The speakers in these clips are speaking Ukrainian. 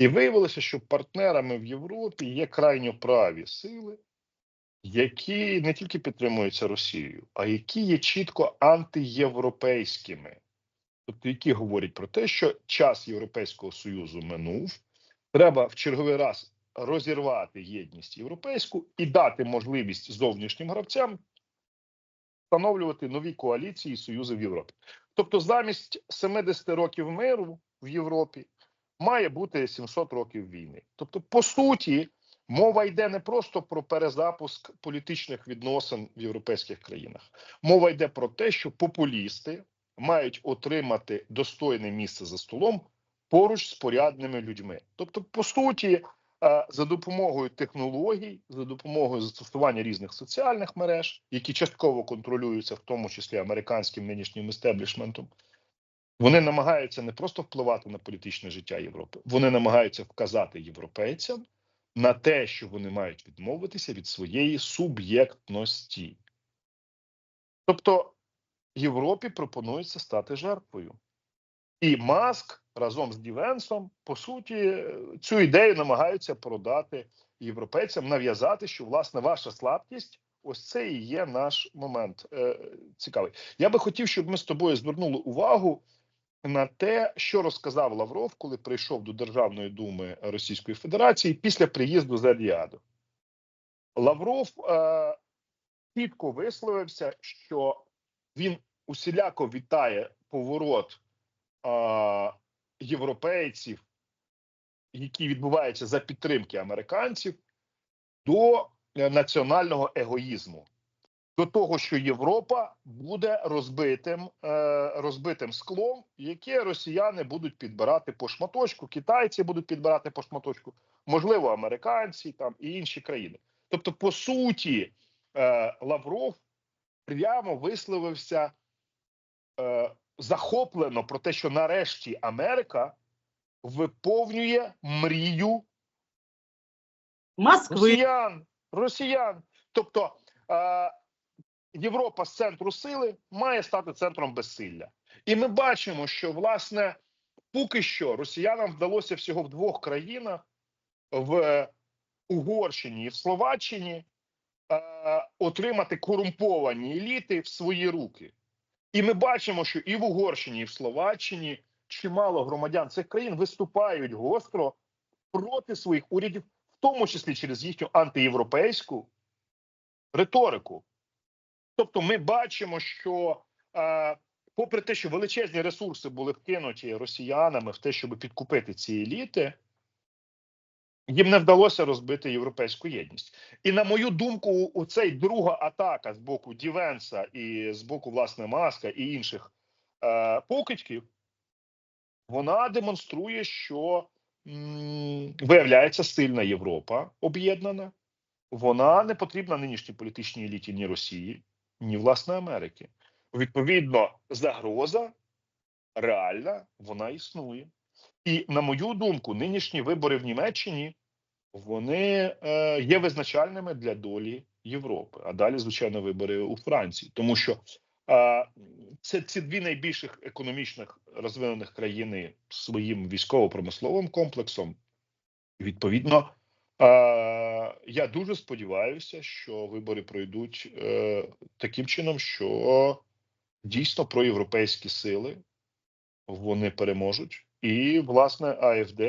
І виявилося, що партнерами в Європі є крайньо праві сили, які не тільки підтримуються Росією, а які є чітко антиєвропейськими. Тобто, які говорять про те, що час Європейського Союзу минув, треба в черговий раз розірвати єдність європейську і дати можливість зовнішнім гравцям встановлювати нові коаліції і союзи в Європі. Тобто, замість 70 років миру в Європі має бути 700 років війни. Тобто, по суті, мова йде не просто про перезапуск політичних відносин в європейських країнах. Мова йде про те, що популісти мають отримати достойне місце за столом поруч з порядними людьми. Тобто, по суті, е, за допомогою технологій, за допомогою застосування різних соціальних мереж, які частково контролюються, в тому числі американським нинішнім істеблішментом, вони намагаються не просто впливати на політичне життя Європи, вони намагаються вказати європейцям на те, що вони мають відмовитися від своєї суб'єктності. Тобто Європі пропонується стати жертвою. І Маск разом з Дівенсом, по суті, цю ідею намагаються продати європейцям, нав'язати, що власне ваша слабкість ось це і є наш момент е, цікавий. Я би хотів, щоб ми з тобою звернули увагу на те, що розказав Лавров, коли прийшов до Державної думи Російської Федерації після приїзду з Еліаду. Лавров е, чітко висловився, що він усіляко вітає поворот е, європейців, які відбуваються за підтримки американців, до е, національного егоїзму, до того, що Європа буде розбитим, е, розбитим склом, яке росіяни будуть підбирати по шматочку, китайці будуть підбирати по шматочку, можливо, американці там і інші країни. Тобто, по суті, е, Лавров прямо висловився е, захоплено про те, що нарешті Америка виповнює мрію Москви. росіян. Росіян. Тобто Європа з центру сили має стати центром безсилля. І ми бачимо, що власне поки що росіянам вдалося всього в двох країнах в Угорщині і в Словаччині е, отримати корумповані еліти в свої руки. І ми бачимо, що і в Угорщині, і в Словаччині чимало громадян цих країн виступають гостро проти своїх урядів, в тому числі через їхню антиєвропейську риторику. Тобто, ми бачимо, що е, попри те, що величезні ресурси були вкинуті росіянами в те, щоб підкупити ці еліти, їм не вдалося розбити європейську єдність. І на мою думку, у цей друга атака з боку Дівенса і з боку власне Маска і інших е, покидьків, вона демонструє, що м, виявляється сильна Європа об'єднана. Вона не потрібна нинішній політичній еліті ні Росії, ні власне Америки. Відповідно, загроза реальна, вона існує. І на мою думку, нинішні вибори в Німеччині вони е, є визначальними для долі Європи. А далі, звичайно, вибори у Франції, тому що е, це ці дві найбільших економічних розвинених країни своїм військово-промисловим комплексом. Відповідно, я дуже сподіваюся, що вибори пройдуть е, таким чином, що дійсно проєвропейські сили вони переможуть. І власне АФД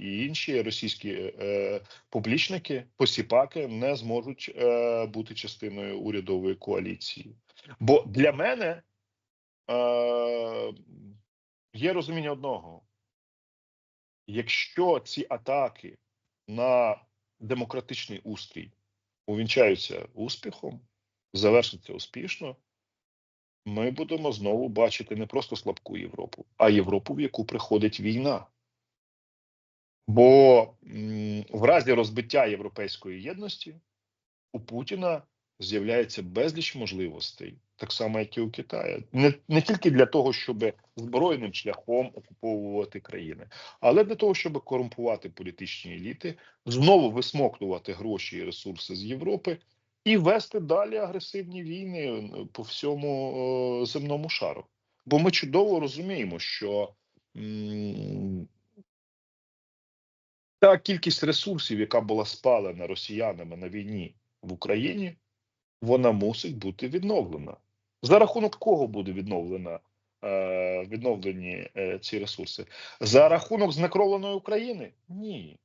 і інші російські е, публічники, посіпаки не зможуть е, бути частиною урядової коаліції. Бо для мене е, є розуміння одного: якщо ці атаки на демократичний устрій. Увінчаються успіхом, завершаться успішно. Ми будемо знову бачити не просто слабку Європу, а Європу, в яку приходить війна. Бо в разі розбиття європейської єдності у Путіна з'являється безліч можливостей, так само, як і у Китаю, не, не тільки для того, щоб збройним шляхом окуповувати країни, але для того, щоб корумпувати політичні еліти, знову висмоктувати гроші і ресурси з Європи і вести далі агресивні війни е, по всьому е, земному шару. Бо ми чудово розуміємо, що м, та кількість ресурсів, яка була спалена росіянами на війні в Україні, вона мусить бути відновлена. За рахунок кого буде відновлена е, відновлені е, ці ресурси? За рахунок знекровленої України? Ні.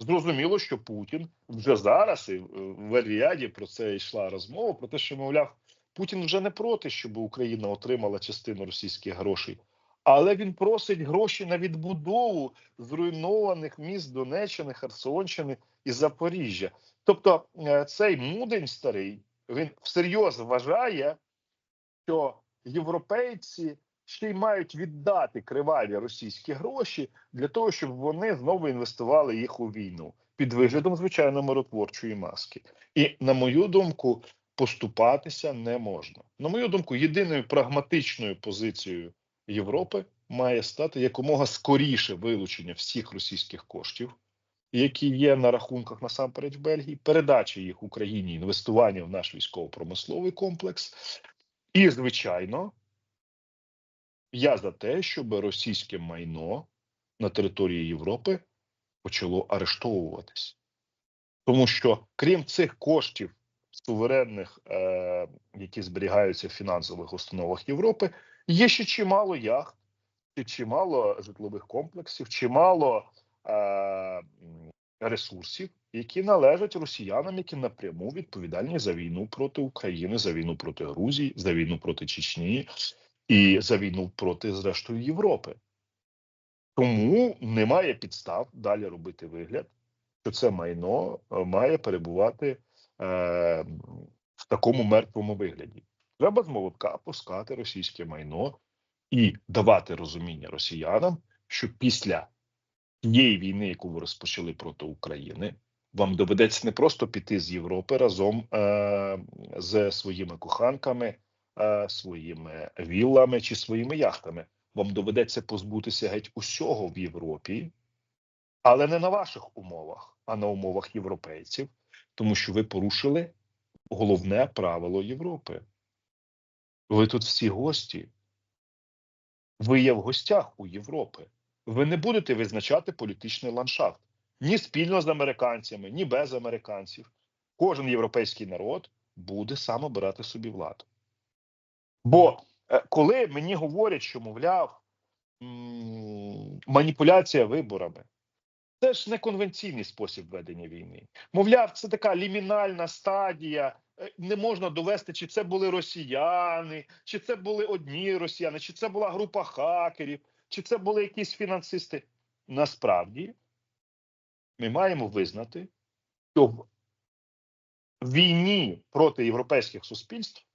Зрозуміло, що Путін вже зараз і е, в Варіаді про це йшла розмова, про те, що мовляв, Путін вже не проти, щоб Україна отримала частину російських грошей, але він просить гроші на відбудову зруйнованих міст Донеччини, Херсонщини і Запоріжжя. Тобто, цей мудень старий він всерйоз вважає, що європейці ще й мають віддати криваві російські гроші для того, щоб вони знову інвестували їх у війну під виглядом звичайно миротворчої маски. І на мою думку, поступатися не можна. На мою думку, єдиною прагматичною позицією Європи має стати якомога скоріше вилучення всіх російських коштів, які є на рахунках насамперед в Бельгії, передача їх Україні, інвестування в наш військово-промисловий комплекс. І, звичайно, я за те, щоб російське майно на території Європи почало арештовуватись. Тому що крім цих коштів суверенних, е, які зберігаються в фінансових установах Європи, є ще чимало яхт, чимало житлових комплексів, чимало е, ресурсів, які належать росіянам, які напряму відповідальні за війну проти України, за війну проти Грузії, за війну проти Чечні і за війну проти зрештою Європи. Тому немає підстав далі робити вигляд, що це майно е, має перебувати е, в такому мертвому вигляді. Треба з молотка пускати російське майно і давати розуміння росіянам, що після тієї війни, яку ви розпочали проти України, вам доведеться не просто піти з Європи разом е, з своїми коханками, е, своїми віллами чи своїми яхтами. Вам доведеться позбутися геть усього в Європі, але не на ваших умовах, а на умовах європейців, тому що ви порушили головне правило Європи. Ви тут всі гості. Ви є в гостях у Європи. Ви не будете визначати політичний ландшафт ні спільно з американцями, ні без американців. Кожен європейський народ буде сам обирати собі владу. Бо е, коли мені говорять, що, мовляв, маніпуляція виборами, це ж не конвенційний спосіб ведення війни. Мовляв, це така лімінальна стадія. е, Не можна довести, чи це були росіяни, чи це були одні росіяни, чи це була група хакерів, чи це були якісь фінансисти. Насправді, ми маємо визнати, що в війні проти європейських суспільств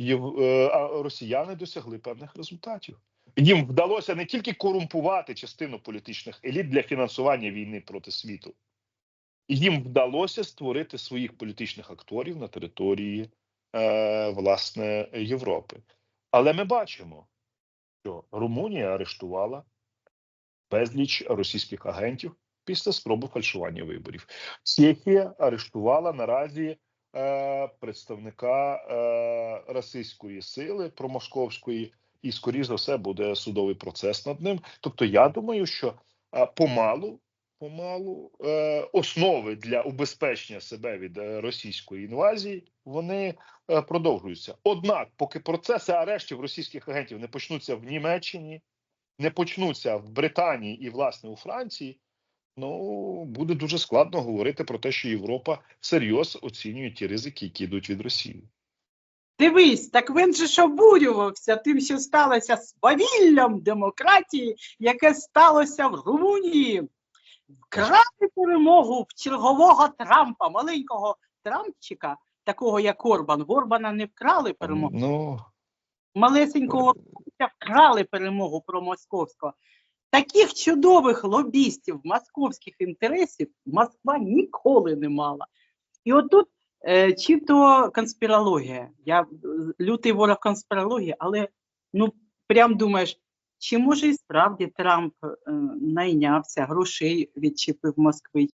е, росіяни досягли певних результатів. Їм вдалося не тільки корумпувати частину політичних еліт для фінансування війни проти світу, їм вдалося створити своїх політичних акторів на території е, власне Європи. Але ми бачимо, що Румунія арештувала безліч російських агентів після спроби фальшування виборів. Чехія арештувала наразі е, представника е, російської сили промосковської, і скоріш за все буде судовий процес над ним. Тобто, я думаю, що е, помалу. Помалу е, основи для убезпечення себе від е, російської інвазії вони е, продовжуються. Однак, поки процеси арештів російських агентів не почнуться в Німеччині, не почнуться в Британії і власне у Франції, ну буде дуже складно говорити про те, що Європа всерйоз оцінює ті ризики, які йдуть від Росії. Дивись, так він же ж обурювався тим, що сталося з повіллям демократії, яке сталося в Румунії. Вкрали перемогу в чергового Трампа, маленького Трампчика, такого як Орбан. В Орбана не вкрали перемогу. Ну Малесенького вкрали перемогу промосковського. Таких чудових лобістів московських інтересів Москва ніколи не мала. І отут Е, чи то конспірологія. Я е, лютий ворог конспірології, але ну прям думаєш, чи може і справді Трамп е, найнявся, грошей відчепив Москви,